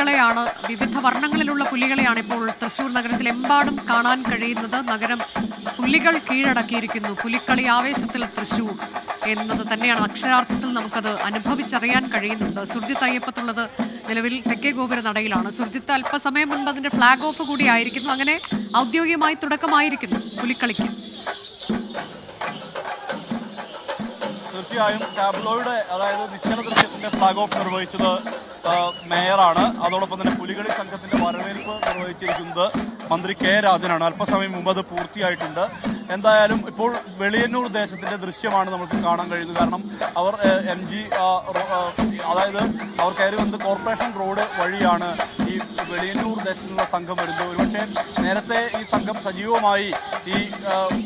പുലികളെയാണ് വിവിധ വർണങ്ങളിലുള്ള പുലികളെയാണ് ഇപ്പോൾ തൃശൂർ നഗരത്തിലെമ്പാടും കാണാൻ കഴിയുന്നത്. നഗരം പുലികൾ കീഴടക്കിയിരിക്കുന്നു. പുലിക്കളി ആവേശത്തിൽ തൃശൂർ എന്നത് തന്നെയാണ്. അക്ഷരാർത്ഥത്തിൽ നമുക്കത് അനുഭവിച്ചറിയാൻ കഴിയുന്നുണ്ട്. സുർജിത്ത് അയ്യപ്പത്തുള്ളത് നിലവിൽ തെക്കേ ഗോപുര നടയിലാണ്. സുർജിത്ത് അല്പസമയം മുൻപ് അതിന്റെ ഫ്ലാഗ് ഓഫ് കൂടി ആയിരിക്കുന്നു. അങ്ങനെ ഔദ്യോഗികമായി തുടക്കമായിരിക്കുന്നു പുലിക്കളിക്ക്. തീർച്ചയായും ടാബ്ലോയുടെ അതായത് നിശ്ചല ദൃശ്യത്തിന്റെ ഫ്ലാഗ് ഓഫ് നിർവഹിച്ചത് മേയറാണ്. അതോടൊപ്പം തന്നെ പുലികളി സംഘത്തിന്റെ വരവേൽപ്പ് നിർവഹിച്ചിരിക്കുന്നത് മന്ത്രി കെ രാജനാണ്. അല്പസമയം മുമ്പ് അത് പൂർത്തിയായിട്ടുണ്ട്. എന്തായാലും ഇപ്പോൾ വെളിയന്നൂർ ദേശത്തിന്റെ ദൃശ്യമാണ് നമുക്ക് കാണാൻ കഴിയുന്നത്. കാരണം അവർ എം ജി അതായത് അവർ കയറി വന്നത് കോർപ്പറേഷൻ റോഡ് വഴിയാണ്. വെളിയന്നൂർ ദേശത്തുനിന്നുള്ള സംഘം വരുന്നത് ഒരുപക്ഷെ നേരത്തെ ഈ സംഘം സജീവമായി ഈ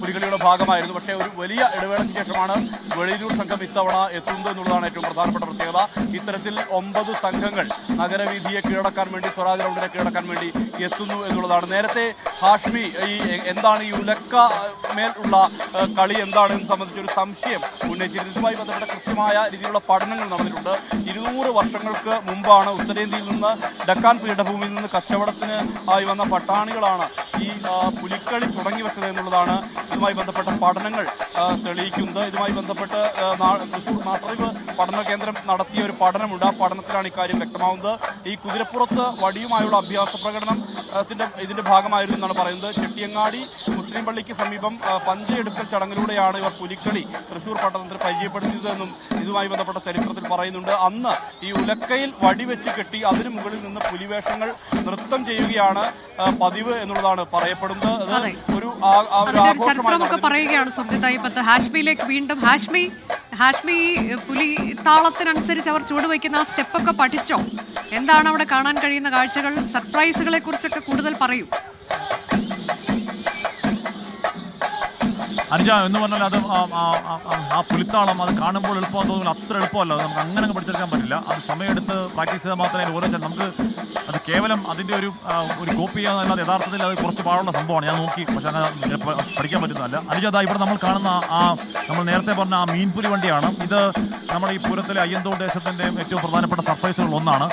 പുലികളിയുടെ ഭാഗമായിരുന്നു. പക്ഷേ ഒരു വലിയ ഇടവേളയ്ക്ക് ശേഷമാണ് വെളിയന്നൂർ സംഘം ഇത്തവണ എത്തുന്നത് എന്നുള്ളതാണ് ഏറ്റവും പ്രധാനപ്പെട്ട പ്രത്യേകത. ഇത്തരത്തിൽ ഒമ്പത് സംഘങ്ങൾ നഗരവീതിയെ കീഴടക്കാൻ വേണ്ടി സ്വരാജ് റൗണ്ടിനെ കീഴടക്കാൻ വേണ്ടി എത്തുന്നു എന്നുള്ളതാണ്. നേരത്തെ ഹാഷ്മി ഈ എന്താണ് ഈ ഉലക്ക മേൽ ഉള്ള കളി എന്താണെന്ന് സംബന്ധിച്ച് ഒരു സംശയം. ഉന്നയിച്ചിരുന്നു ഇതുമായി ബന്ധപ്പെട്ട കൃത്യമായ രീതിയിലുള്ള പഠനങ്ങൾ നടന്നിട്ടുണ്ട്. ഇരുന്നൂറ് വർഷങ്ങൾക്ക് മുമ്പാണ് ഉത്തരേന്ത്യയിൽ നിന്ന് ഡക്കാൻ പീഠഭൂമിയിൽ നിന്ന് കച്ചവടത്തിന് ആയി വന്ന പട്ടാണികളാണ് ഈ പുലിക്കളി തുടങ്ങി വെച്ചത് എന്നുള്ളതാണ് ഇതുമായി ബന്ധപ്പെട്ട പഠനങ്ങൾ തെളിയിക്കുന്നത്. ഇതുമായി ബന്ധപ്പെട്ട് തൃശൂർ നാട്ടറിവ് പഠന കേന്ദ്രം നടത്തിയ ഒരു പഠനമുണ്ട്. ആ പഠനത്തിലാണ് ഇക്കാര്യം വ്യക്തമാവുന്നത്. ഈ കുതിരപ്പുറത്ത് വടിയുമായുള്ള അഭ്യാസ പ്രകടനം ത്തിന്റെ ഇതിന്റെ ഭാഗമായിരുന്നു എന്നാണ് പറയുന്നത്. ചെട്ടിയങ്ങാടി മുസ്ലിം പള്ളിക്ക് സമീപം പഞ്ചയെടുക്കൽ ചടങ്ങിലൂടെയാണ് ഇവർ പുലിക്കളി തൃശൂർ പട്ടണത്തിൽ പരിചയപ്പെടുത്തിയതെന്നും ഇതുമായി ബന്ധപ്പെട്ട ചരിത്രത്തിൽ പറയുന്നുണ്ട്. അന്ന് ഈ ഉലക്കയിൽ വടിവെച്ച് കെട്ടി അതിനു മുകളിൽ നിന്ന് പുലിവേഷങ്ങൾ നൃത്തം ചെയ്യുകയാണ് പതിവ് എന്നുള്ളതാണ് പറയപ്പെടുന്നത്. ഒരു അതിന്റെ ചരിത്രമൊക്കെ പറയുകയാണ് അയ്യപ്പത്ത് ഹാഷ്മിയിലേക്ക് വീണ്ടും. ഹാഷ്മി ഹാഷ്മി പുലി താളത്തിനനുസരിച്ച് അവർ ചുവടുവയ്ക്കുന്ന ആ സ്റ്റെപ്പൊക്കെ പഠിച്ചോ? എന്താണ് അവിടെ കാണാൻ കഴിയുന്ന കാഴ്ചകൾ? സർപ്രൈസുകളെ കുറിച്ചൊക്കെ കൂടുതൽ പറയൂ. അനുജ എന്ന് പറഞ്ഞാൽ അത് ആ- പുലിത്താളം അത് കാണുമ്പോൾ എളുപ്പമാണെന്ന് തോന്നുന്നു. അത്ര എളുപ്പമല്ല. നമുക്ക് അങ്ങനെ അങ്ങ് പഠിച്ചെടുക്കാൻ പറ്റില്ല. അത് സമയമെടുത്ത് പ്രാക്ടീസ് ചെയ്താൽ മാത്രമേ ഓരോ നമുക്ക് അത് കേവലം അതിന്റെ ഒരു ഒരു കോപ്പി ചെയ്യാന്നല്ലാതെ യഥാർത്ഥത്തിൽ അത് കുറച്ച് പാടുള്ള സംഭവമാണ്. ഞാൻ നോക്കി പക്ഷെ അങ്ങനെ പഠിക്കാൻ പറ്റുന്നതല്ല. അനുജ അതാ ഇവിടെ നമ്മൾ കാണുന്ന ആ നമ്മൾ നേരത്തെ പറഞ്ഞ ആ മീൻപുലി വണ്ടിയാണ്. ഇത് നമ്മുടെ ഈ പൂരത്തിലെ അയ്യന്തോൾ ദേശത്തിന്റെ ഏറ്റവും പ്രധാനപ്പെട്ട സർപ്രൈസുകൾ ഒന്നാണ്.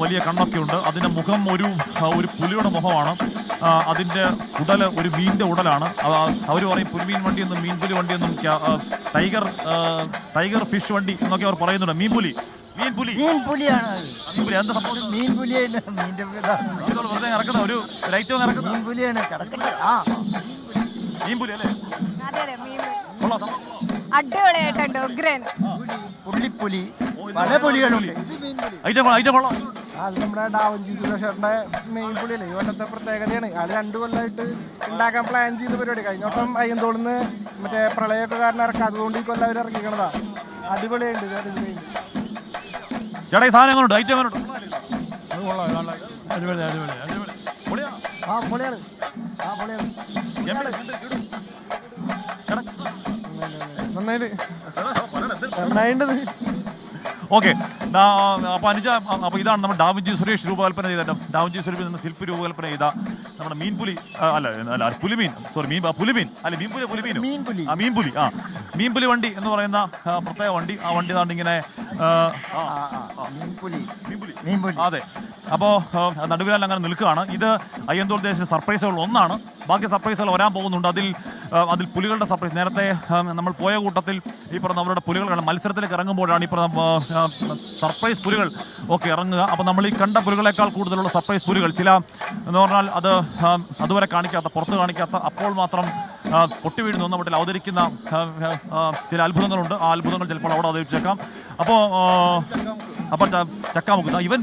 വലിയ കണ്ണൊക്കെ ഉണ്ട് അതിന്റെ മുഖം ഒരു ഒരു പുലിയുടെ മുഖമാണ്. അതിന്റെ അതിന്റെ ഉടൽ ഒരു മീനിന്റെ ഉടലാണ്. അവർ പറയും പുലിമീൻ വണ്ടി എന്നും മീൻപുലി വണ്ടി എന്നും ടൈഗർ ടൈഗർ ഫിഷ് വണ്ടി എന്നൊക്കെ അവർ പറയുന്നുണ്ട്. മീൻപുലി. മീൻപുലി. മീൻപുലിയാണ് അത്. മീൻപുലി. എന്താ സംഭവം? മീൻ പുലിയാണ് മീന്റെ ഇതാണ്. ഇതോട് വെറുതെ ഇറക്കുന്ന ഒരു ലൈറ്റ് കിടക്കുന്നത് ആ. മീൻപുലി അല്ലേ. അടിപൊളിയായിട്ടുണ്ട് ഉഗ്രൻ. പുള്ളിപ്പുലി പല പുലികളുണ്ട് ഐറ്റം കൊള്ളാം ഐറ്റം കൊള്ളാം. അത് നമ്മുടെ ഡാവഞ്ചി സുരേഷേട്ടന്റെ മെയിൻ പുള്ളിയല്ലേ ഈ കൊല്ലത്തെ പ്രത്യേകതയാണ്. ആൾ രണ്ടു കൊല്ലമായിട്ട് ഉണ്ടാക്കാൻ പ്ലാൻ ചെയ്ത പരിപാടി. കഴിഞ്ഞ വട്ടം അയ്യന്തോളിന്ന് മറ്റേ പ്രളയമൊക്കെ കാരണം ഇറക്കാത്തതുകൊണ്ട് ഈ കൊല്ലം അവർ ഇറക്കിക്കണതാ. അടിപൊളിയുണ്ട് ചേട്ടാ ഈ സാധനം എങ്ങനെയുണ്ട് ഐറ്റം എങ്ങനെയുണ്ട് പൊളിയാ? ആ പൊളിയാണ്. ആ പൊളിയാണ്. നന്നായിട്ട്. നന്നായിട്ടത്. ഓക്കെ. അപ്പോൾ അനുജ അപ്പോൾ ഇതാണ് നമ്മൾ ഡാവിഞ്ചി സുരേഷ് രൂപകൽപ്പന ചെയ്ത ഡാവിഞ്ചി സുരേഷ് എന്ന ശില്പി രൂപകൽപ്പന ചെയ്ത നമ്മുടെ മീൻപുലി അല്ല അല്ല പുലിമീൻ. Sorry mean പുലിമീൻ. അല്ല മീൻപുലി പുലിമീൻ മീൻപുലി. ആ മീൻപുലി ആ. മീൻപുലി വണ്ടി എന്ന് പറയുന്ന പ്രത്യേക വണ്ടി. ആ വണ്ടി ഇങ്ങനെ മീൻപുലി. അതെ. അപ്പോൾ നടുവിലാൽ അങ്ങനെ നിൽക്കുകയാണ്. ഇത് അയ്യന്തോൾ ദേശത്തെ സർപ്രൈസുകൾ ഒന്നാണ്. ബാക്കി സർപ്രൈസുകൾ വരാൻ പോകുന്നുണ്ട്. അതിൽ അതിൽ പുലികളുടെ സർപ്രൈസ്. നേരത്തെ നമ്മൾ പോയ കൂട്ടത്തിൽ ഈ പറഞ്ഞ അവരുടെ പുലികൾ മത്സരത്തിലേക്ക് ഇറങ്ങുമ്പോഴാണ് ഈ പറഞ്ഞ സർപ്രൈസ് പുലികൾ ഒക്കെ ഇറങ്ങുക. അപ്പോൾ നമ്മൾ ഈ കണ്ട പുലികളെക്കാൾ കൂടുതലുള്ള സർപ്രൈസ് പുലികൾ. ചില എന്ന് പറഞ്ഞാൽ അത് അതുവരെ കാണിക്കാത്ത പുറത്ത് കാണിക്കാത്ത അപ്പോൾ മാത്രം പൊട്ടി വീഴുന്ന വീട്ടിൽ അവതരിക്കുന്ന ചില അത്ഭുതങ്ങളുണ്ട്. ആ അത്ഭുതങ്ങൾ ചിലപ്പോൾ അവിടെ അവതരിപ്പിച്ചേക്കാം. അപ്പോൾ അപ്പോൾ ചക്കാമുക്കുന്ന ഇവൻ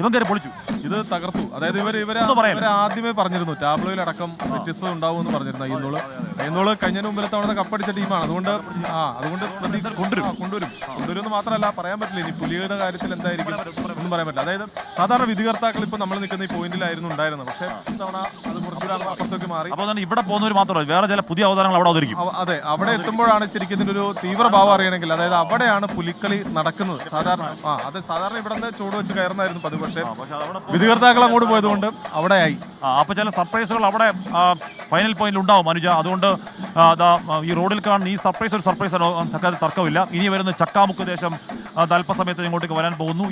ഇവൻ കയറി പൊളിച്ചു. ഇത് തകർത്തു. അതായത് ഇവർ ഇവർ. ആദ്യമേ പറഞ്ഞിരുന്നു. ടാബ്ലോയിൽ അടക്കം വ്യത്യസ്തത ഉണ്ടാവുമെന്ന് പറഞ്ഞിരുന്നു അയ്യന്നോൾ. അയ്യന്നോൾ കഴിഞ്ഞ മുമ്പിലെ തവണ കപ്പടിച്ച ടീമാണ്. അതുകൊണ്ട് ആ അതുകൊണ്ട് പ്രതീക്ഷ കൊണ്ടുവരും. കൊണ്ടുവരും. കൊണ്ടുവരും എന്ന് മാത്രമല്ല പറയാൻ പറ്റില്ല. ഇനി പുലിയുടെ കാര്യത്തിൽ എന്തായിരിക്കും ഒന്നും പറയാൻ പറ്റില്ല. അതായത് സാധാരണ വിധികർത്താക്കൾ ഇപ്പൊ നമ്മൾ നിൽക്കുന്ന ഈ പോയിന്റിലായിരുന്നു ഉണ്ടായിരുന്നത്. പക്ഷേ ഇത്തവണ അത് കുറച്ചുകൂടെ അങ്ങ് അപ്പുറത്തേക്ക് മാറി. അപ്പോൾ തന്നെ ഇവിടെ പോകുന്നവർ മാത്രമല്ല വേറെ ചില പുതിയ അവതാരങ്ങൾ അവിടെ അവതരിക്കും. അവ- അതെ അവിടെ എത്തുമ്പോഴാണ് ശരിക്കും ഇതിന്റെ ഒരു തീവ്രഭാവം അറിയണമെങ്കിൽ. അതായത് അവിടെയാണ് പുലിക്കളി നടക്കുന്നത്. സാധാരണ ആ അത് സാധാരണ ഇവിടെ നിന്ന് ചൂട് വെച്ച് കയറുന്നതായിരുന്നു പതിവ്. പക്ഷേ വിധികർത്താക്കൾ അങ്ങോട്ട് പോയതുകൊണ്ട് അവിടെയായി. ആ, അപ്പോൾ ചില സർപ്രൈസുകൾ അവിടെ ഫൈനൽ പോയിന്റിൽ ഉണ്ടാവും അനുജ. അതുകൊണ്ട് ആ, ദാ, ആ, ഈ റോഡിൽ കാണുന്ന ഈ സർപ്രൈസ് ഒരു സർപ്രൈസ് തർക്കമില്ല. ഇനി വരുന്ന ചക്കാമുക്ക് ദേശം ആ, അത് അല്പസമയത്ത് ഇങ്ങോട്ടേക്ക് വരാൻ പോകുന്നു.